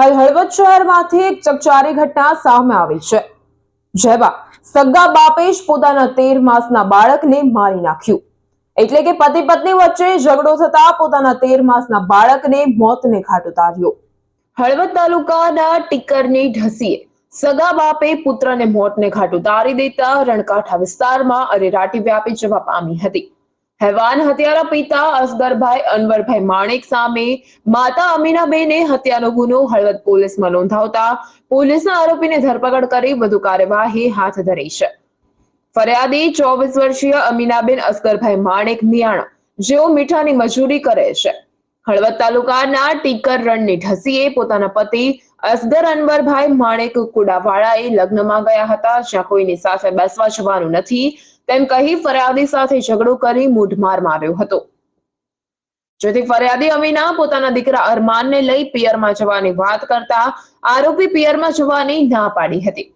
હાલ હળવદ શહેરમાંથી એક ચકચારી ઘટના સામે આવી છે, જેમાં સગા બાપે જ પોતાના તેર માસના બાળકને મારી નાખ્યું. એટલે કે પતિ પત્ની વચ્ચે ઝઘડો થતા પોતાના તેર માસના બાળકને મોતને ઘાટ ઉતાર્યો. હળવદ તાલુકાના ટીકરની ઢસીએ સગા બાપે પુત્રને મોતને ઘાટ ઉતારી દેતા રણકાંઠા વિસ્તારમાં અરેરાટી વ્યાપી જવા પામી હતી. હેવાન હત્યારા પિતા અસગરભાઈ અનવરભાઈ માણેક સામે માતા અમીનાબેને હત્યાનો ગુનો હળવદ પોલીસમાં નોંધાવતા પોલીસના આરોપીને ધરપકડ કરી વધુ કાર્યવાહી હાથ ધરી છે. ફરિયાદી ચોવીસ વર્ષીય અમીનાબેન અસગરભાઈ માણેક મિયાણા, જેઓ મીઠાની મજૂરી કરે છે. હળવદ તાલુકાના ટીકર રણની ઢસીએ પોતાના પતિ અસગર અનવરભાઈ માણેક કુડાવાળાએ લગ્નમાં ગયા હતા, જ્યાં કોઈની સાથે બેસવા જવાનું નથી તેમ કહી ફરિયાદી સાથે ઝઘડો કરી મૂઢમાર માર્યો હતો. જેથી ફરિયાદી અમીના પોતાના દીકરા અરમાનને લઈ પિયરમાં જવાની વાત કરતા આરોપી પિયરમાં જવાની ના પાડી હતી.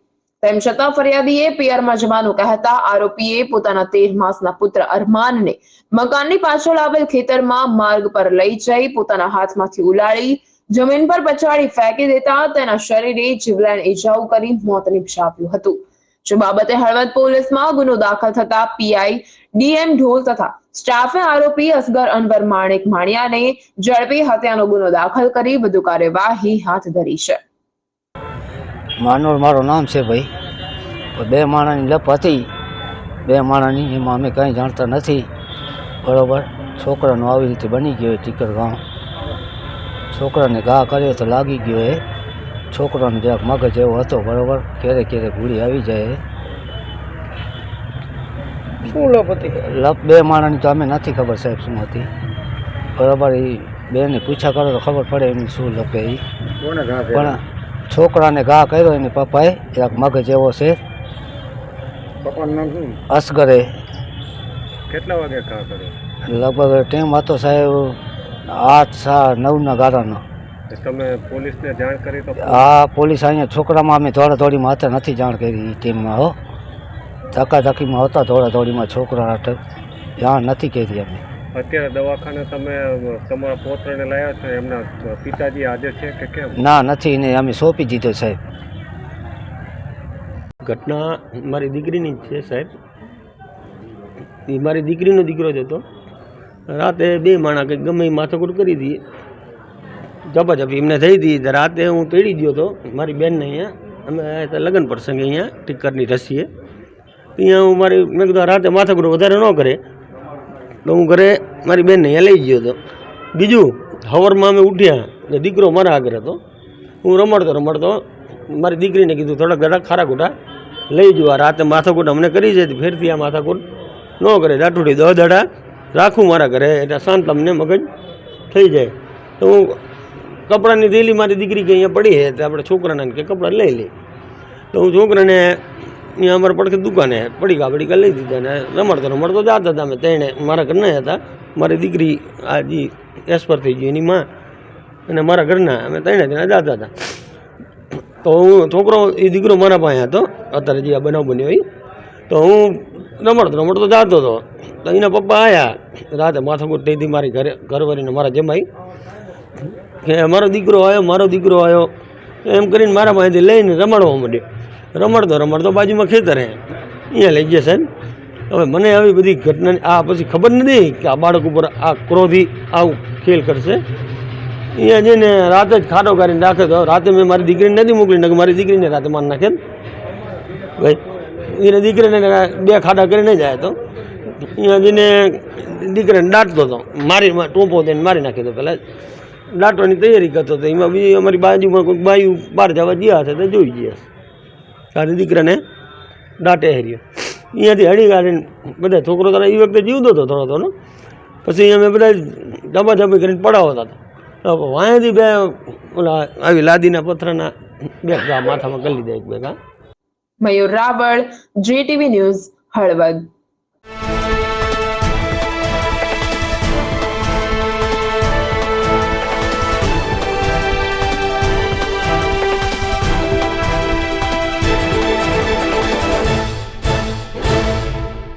તેમ છતાં ફરિયાદીએ પિયરમાં જવાનું કહેતા આરોપીએ પોતાના તેર માસના પુત્ર અરમાનને મકાનની પાછળ આવેલ ખેતરમાં માર્ગ પર લઈ જઈ પોતાના હાથમાંથી ઉલાળી, જમીન પર પછાડી ફેંકી દેતા તેના શરીરે જીવલેણ ઈજાઓ કરી મોત નિપજાવ્યું હતું. જે બાબતે હળવદ પોલીસમાં ગુનો દાખલ થતા પીઆઈ ડીએમ ઢોલ તથા સ્ટાફે આરોપી અસગર અનવર માણેક માણિયાને ઝડપી હત્યાનો ગુનો દાખલ કરી વધુ કાર્યવાહી હાથ ધરી છે. માનોર, મારું નામ છે ભાઈ. બે માણાની લપ હતી. બે માણાની એમાં અમે કંઈ જાણતા નથી. બરાબર, છોકરાનું આવી રીતે બની ગયો ટીકર ગામ છોકરાને ઘા કર્યો તો લાગી ગયો એ છોકરાનો જરાક મગજ એવો હતો બરાબર? ક્યારેક ક્યારેક ગુડી આવી જાય. શું લપ હતી? લપ બે માણાની તો અમે નથી ખબર સાહેબ શું હતી. બરાબર એ બેને પૂછા કરો તો ખબર પડે એની શું લપે એ પણ છોકરાને ઘા કર્યો એને પપ્પાએ જરાક મગજ એવો છે. અસગરે. કેટલા વાગે ઘા કર્યો? લગભગ ટાઈમ હતો સાહેબ આઠ સા નવના ગાળાનો. તમે પોલીસને જાણ કરી તો આ પોલીસ અહીંયા છોકરામાં અમે દોડાદોડીમાં હતા નથી જાણ કરી ટીમમાં હો. ધક્કા ધક્કીમાં હતા દોડાદોડીમાં છોકરા હાટે જાણ નથી કરી અમે. અત્યારે દવાખાને તમે તમારા પોત્રને લાવ્યા છો એમના પિતાજી હાજર છે કે કેમ? ના નથી એને અમે સોંપી દીધો સાહેબ. ઘટના મારી દીકરીની જ છે સાહેબ. એ મારી દીકરીનો દીકરો જ હતો. રાતે બે માણા કંઈક ગમે એ માથાકૂટ કરી હતી ઝપાઝપી એમને થઈ હતી રાતે હું તેડી ગયો હતો મારી બેનને અહીંયા. અમે લગ્ન પ્રસંગે અહીંયા ટીકરની રસીએ. અહીંયા હું મારી, મેં કીધું આ રાતે માથાકૂટ વધારે ન કરે. તો હું ઘરે મારી બેનને અહીંયા લઈ ગયો હતો બીજું, હવરમાં અમે ઉઠ્યા ને દીકરો મારા આગળ હતો. હું રમાડતો રમાડતો મારી દીકરીને કીધું, થોડાક ઘડા ખારા ખોટા લઈ જવા રાતે માથાકૂટ અમને કરી છે ફેરથી આ માથાકૂટ ન કરે. દાટુડી દહ દડા રાખું મારા ઘરે. એટલે શાંત અમને મગજ થઈ જાય. તો હું કપડાની થેલી મારી દીકરી કે અહીંયા પડી છે, તો આપણે છોકરાને કે કપડાં લઈ લઈ તો હું છોકરાને અહીંયા અમારા પડખે દુકાને પડીકા પડીકા લઈ દીધા ને રમાડતો રમાડતો જતા હતા અમે તેણે મારા ઘરના હતા. મારી દીકરી આ જે એસપર થઈ ગઈ એની માં અને મારા ઘરના અમે તેણે તેણે જતા હતા. તો હું છોકરો, એ દીકરો મારા પાસે હતો. અત્યારે જે આ બનાવ બન્યો એ તો હું રમડતો રમડતો જતો હતો. તો એના પપ્પા આવ્યા રાતે માથાકૂટ થઈ હતી મારી ઘરે, ઘરવાળીને મારા જમાઈ. કે મારો દીકરો આવ્યો મારો દીકરો આવ્યો એમ કરીને મારા પાસેથી લઈને રમાડવા માંડ્યો. રમાડતો રમાડતો બાજુમાં ખેતર અહીંયા લઈ જશે ને. હવે મને આવી બધી ઘટના આ પછી ખબર નથી કે આ બાળક ઉપર આ ક્રોધી આવું ખેલ કરશે. અહીંયા જઈને રાતે જ ખાડો કરીને રાખે તો રાતે મેં મારી દીકરીને નથી મોકલી નાખી મારી દીકરીને રાતે મારી નાખે ભાઈ, એને દીકરીને બે ખાડા કરીને જાય તો. અહીંયા જઈને દીકરીને દાટતો હતો મારી ટોપો દઈને મારી નાખી દો પહેલાં દાટવાની તૈયારી કરતો હતો. એમાં બીજી અમારી બાજુમાં કોઈ બાયું બહાર જવા ગયા હશે તો જોઈ ગયા ત્યારે દીકરાને દાંટે હેર્યો. અહીંયાથી હળી કાઢીને બધા છોકરો તારા એ વખતે જીવતો હતો થોડો થોડો. પછી અમે બધા ધબાધબી કરીને પડાવતા હતા. વાંયાથી બે ઓલા આવી લાદીના પથ્થરના બે માથામાં કરી લીધા એક ઘા મયુર રાવળ જીટીવી ન્યૂઝ હળવદ.